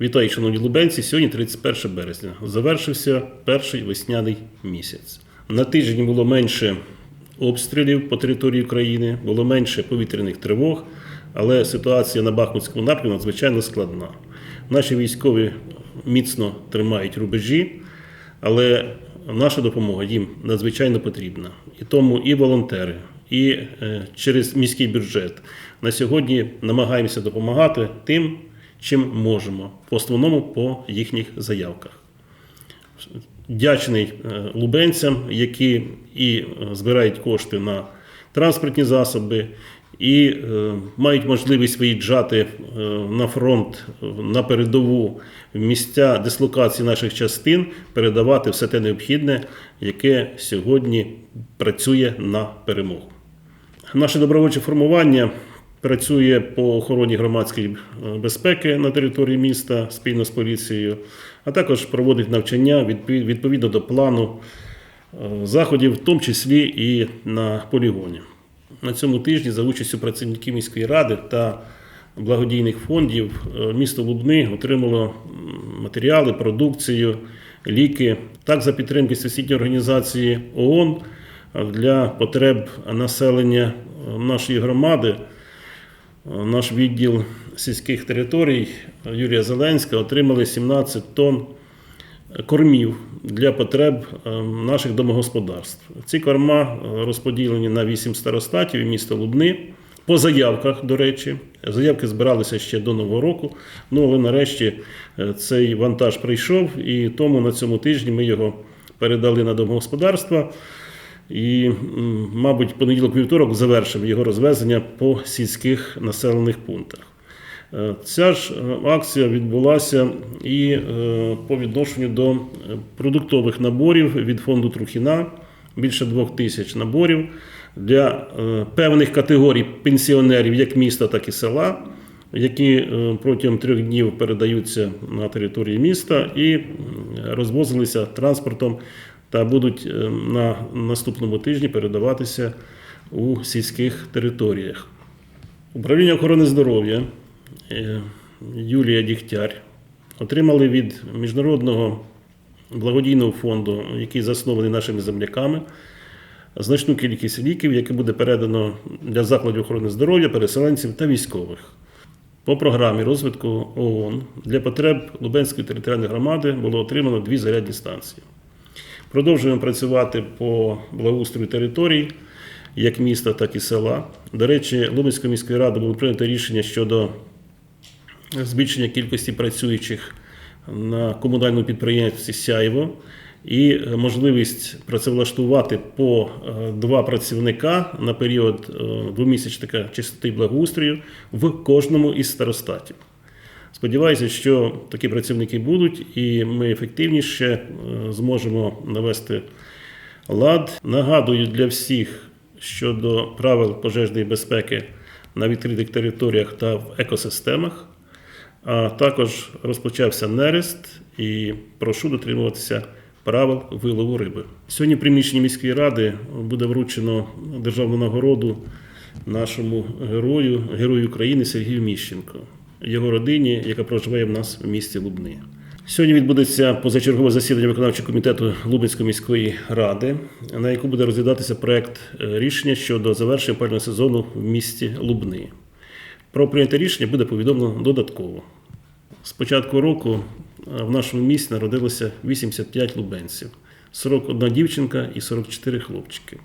Вітаю, шановні лубенці. Сьогодні 31 березня. Завершився перший весняний місяць. На тиждень було менше обстрілів по території України, було менше повітряних тривог, але ситуація на Бахмутському напрямку надзвичайно складна. Наші військові міцно тримають рубежі, але наша допомога їм надзвичайно потрібна. І тому і волонтери, і е, через міський бюджет на сьогодні намагаємося допомагати тим, чим можемо, в основному по їхніх заявках. Вдячний е, лубенцям, які і е, збирають кошти на транспортні засоби, і е, мають можливість виїжджати на фронт на передову в місця дислокації наших частин, передавати все те необхідне, яке сьогодні працює на перемогу. Наше добровольче формування працює по охороні громадської е, безпеки на території міста спільно з поліцією, а також проводить навчання відповідно до плану е, заходів, в тому числі і на полігоні. На цьому тижні за участю працівників міської ради та благодійних фондів е, місто Лубни отримало матеріали, продукцію, ліки. Так, за підтримки Всесвітньої організації ООН для потреб населення нашої громади наш відділ сільських територій Юрія Зеленського отримали 17 тонн кормів для потреб е, наших домогосподарств. Ці корма е, розподілені на 8 старостатів і міста Лубни. По заявках, до речі, заявки збиралися ще до Нового року. Ну але нарешті е, цей вантаж прийшов, і тому на цьому тижні ми його передали на домогосподарства. І, мабуть, понеділок вівторок завершимо його розвезення по сільських населених пунктах. Е, Ця ж е, акція відбулася і е, по відношенню до продуктових наборів від фонду Трухіна більше двох тисяч наборів для певних категорій пенсіонерів, як міста, так і села, які протягом трьох днів передаються на території міста і розвозилися транспортом та будуть е, на наступному тижні передаватися у сільських територіях. Управління охорони здоров'я е, Юлія Дігтяр отримали від Міжнародного благодійного фонду, який заснований нашими земляками, значну кількість ліків, які буде передано для закладів охорони здоров'я, переселенців та військових. По програмі розвитку ООН для потреб Лубенської територіальної громади було отримано дві зарядні станції. Продовжуємо працювати по благоустрою територій, як міста, так і села. До речі, Лубенською міською радою було прийнято рішення щодо збільшення кількості працюючих на комунальному підприємстві Сяйво і можливість працевлаштувати по е, два працівника на період е, двомісячника чистоти благоустрою в кожному із старостатів. Сподіваюся, що такі працівники будуть, і ми ефективніше е, зможемо навести лад. Нагадую для всіх щодо правил пожежної безпеки на відкритих територіях та в екосистемах. А також розпочався нерест і прошу дотримуватися правил вилову риби. Сьогодні в приміщенні міської ради буде вручено державну нагороду нашому герою, герою України Сергію Міщенко, його родині, яка проживає в нас в місті Лубни. Сьогодні відбудеться позачергове засідання виконавчого комітету Лубенської міської ради, на яку буде розглядатися проект е, рішення щодо завершення опалювального сезону в місті Лубни. Про прийняте рішення буде повідомлено додатково. З початку року е, в нашому місті народилося 85 лубенців, 41 дівчинка і 44 хлопчики.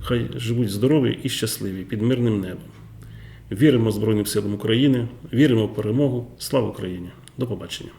Хай живуть здорові і щасливі під мирним небом. Віримо Збройним силам України, віримо в перемогу. Слава Україні! До побачення!